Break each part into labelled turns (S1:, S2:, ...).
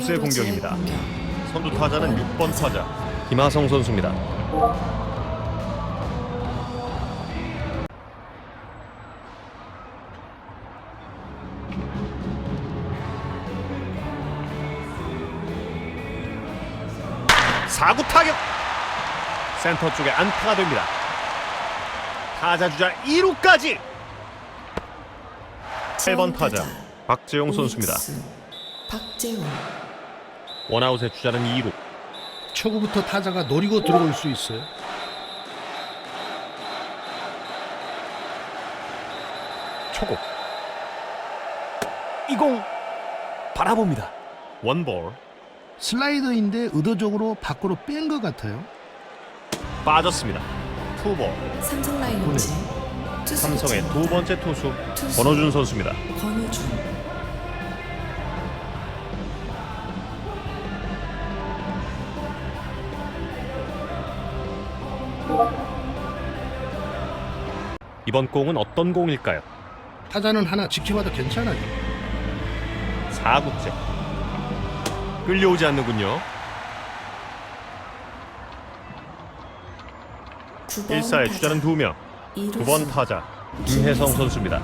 S1: 히어로즈의
S2: 공격입니다.
S1: 공격.
S2: 선두 타자는 6번 타자 김하성 선수입니다. 사구 타격 센터 쪽에 안타가 됩니다. 타자 주자 2루까지 8번 타자 박재용 선수입니다.
S1: 박재웅
S2: 원아웃의 주자는 2루
S3: 초구부터 타자가 노리고 들어올 수 있어요.
S2: 초고 이공. 바라봅니다. 원볼
S3: 슬라이더인데 의도적으로 밖으로 뺀 것 같아요.
S2: 빠졌습니다. 투볼
S1: 삼성 라이온즈. 투수
S2: 삼성의. 두 번째
S1: 투수
S2: 권호준 선수입니다.
S1: 권우준
S2: 이번 공은 어떤 공일까요?
S3: 타자는 하나 지켜봐도 괜찮아요.
S2: 4구째. 끌려오지 않는군요.
S1: 9번
S2: 1사의
S1: 타자.
S2: 주자는 2명
S1: 이루수.
S2: 9번 타자 김혜성 선수입니다.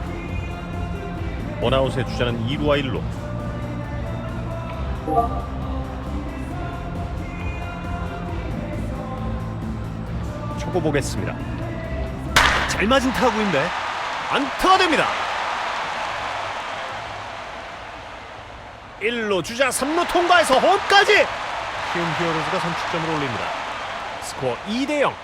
S2: 원아웃의 주자는 2루와 1루 초고 보겠습니다. 잘 맞은 타구인데 안타가 됩니다. 1루 주자 3루 통과해서 홈까지. 키움 히어로즈가 선취점을 올립니다. 스코어 2대 0